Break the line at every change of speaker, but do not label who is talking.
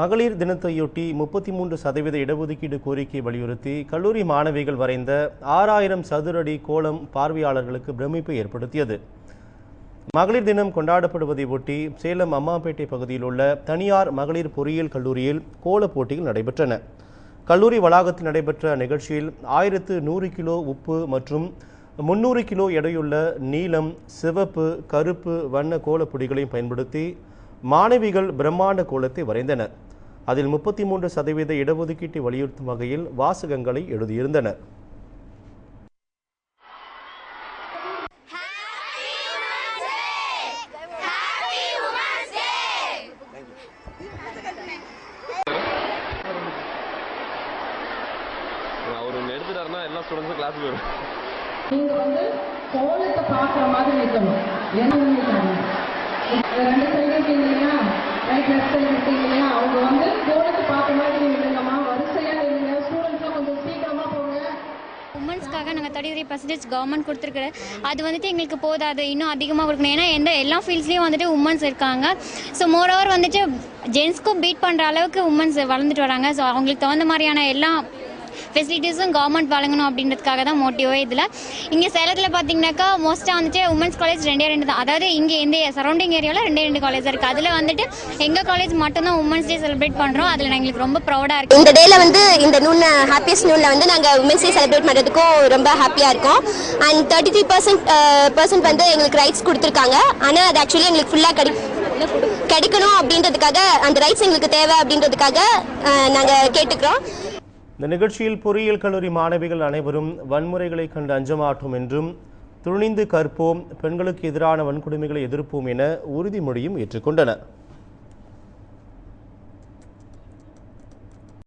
மகளிர் தினத்தையொட்டி முப்பத்தி மூன்று சதவீத இடஒதுக்கீடு கோரிக்கை வலியுறுத்தி கல்லூரி மாணவிகள் வரைந்த ஆறாயிரம் சதுரடி கோலம் பார்வையாளர்களுக்கு பிரமிப்பை ஏற்படுத்தியது. மகளிர் தினம் கொண்டாடப்படுவதை ஒட்டி சேலம் அம்மாப்பேட்டை பகுதியில் உள்ள தனியார் மகளிர் பொறியியல் கல்லூரியில் கோலப் போட்டிகள் நடைபெற்றன. கல்லூரி வளாகத்தில் நடைபெற்ற நிகழ்ச்சியில் ஆயிரத்து நூறு கிலோ உப்பு மற்றும் முன்னூறு கிலோ எடையுள்ள நீலம் சிவப்பு கருப்பு வண்ண கோலப்பொடிகளையும் பயன்படுத்தி மாணவிகள் பிரம்மாண்ட கோலத்தை வரைந்தனர். அதில் முப்பத்தி மூன்று சதவீத இடஒதுக்கீட்டை வலியுறுத்தும் வகையில் வாசகங்களை எழுதியிருந்தனர்.
அவர் ஒன்று எடுத்துட்டாருன்னா எல்லா ஸ்டூடெண்ட்ஸும் கிளாஸுக்கு வரும்
நீங்க வந்து கோலத்தை பார்க்குற மாதிரி நிற்கணும் ஏன்னா உங்களுக்கு ரெண்டு சைடு இருக்கீங்க இல்லையா ரைட் லெஃப்ட் சைடு அவங்க வந்து கோலத்தை பார்க்குற மாதிரி நில்லுங்கம்மா வரிசையா நில்லுங்க ஸ்டூடெண்ட்ஸ்லாம் கொஞ்சம் சீக்கிரமா போங்க.
உமன்ஸ்க்காக நாங்கள் தேர்ட்டி த்ரீ பர்சன்டேஜ் கவர்மெண்ட் கொடுத்துருக்குற அது வந்துட்டு எங்களுக்கு போதாது. இன்னும் அதிகமாக கொடுக்கணும். ஏன்னா எந்த எல்லா ஃபீல்ட்ஸ்லேயும் வந்துட்டு உமன்ஸ் இருக்காங்க. ஸோ மோரோவர் வந்துட்டு ஜென்ஸ்க்கும் பீட் பண்ணுற அளவுக்கு உமன்ஸ் வளர்ந்துட்டு வராங்க. ஸோ அவங்களுக்கு தகுந்த மாதிரியான எல்லாம் ஃபெசிலிட்டிஸும் கவர்மெண்ட் வழங்கணும் அப்படின்றதுக்காக தான் மோட்டிவே இதில். இங்கே சேலத்தில் பார்த்தீங்கன்னாக்கா மோஸ்ட்டாக வந்துட்டு உமன்ஸ் காலேஜ் ரெண்டே ரெண்டு தான். அதாவது இங்கே இந்த சரௌண்டிங் ஏரியாவில் ரெண்டே ரெண்டு காலேஜ் இருக்குது அதில் வந்துட்டு எங்கள் காலேஜ் மட்டும்தான் உமன்ஸ் டே செலிப்ரேட் பண்ணுறோம் அதில் எங்களுக்கு ரொம்ப ப்ரௌடாக இருக்குது
இந்த டேல வந்து இந்த நூல் ஹாப்பியஸ்ட் நூலில் வந்து நாங்கள் உமன்ஸ் டே செலிப்ரேட் பண்ணுறதுக்கும் ரொம்ப ஹாப்பியாக இருக்கோம். And thirty three percent percent வந்து எங்களுக்கு ரைட்ஸ் கொடுத்துருக்காங்க. ஆனால் அது ஆக்சுவலி எங்களுக்கு ஃபுல்லாக கிடை கிடைக்கணும் அப்படின்றதுக்காக அந்த ரைட்ஸ் எங்களுக்கு தேவை அப்படின்றதுக்காக uh, நாங்கள் கேட்டுக்கிறோம்.
இந்த நிகழ்ச்சியில் பொறியியல் கல்லூரி மாணவிகள் அனைவரும் வன்முறைகளை கண்டு அஞ்சமாட்டோம் என்றும் துணிந்து கற்போம் பெண்களுக்கு எதிரான வன்கொடுமைகளை எதிர்ப்போம் என உறுதிமொழியும் ஏற்றுக்கொண்டனர்.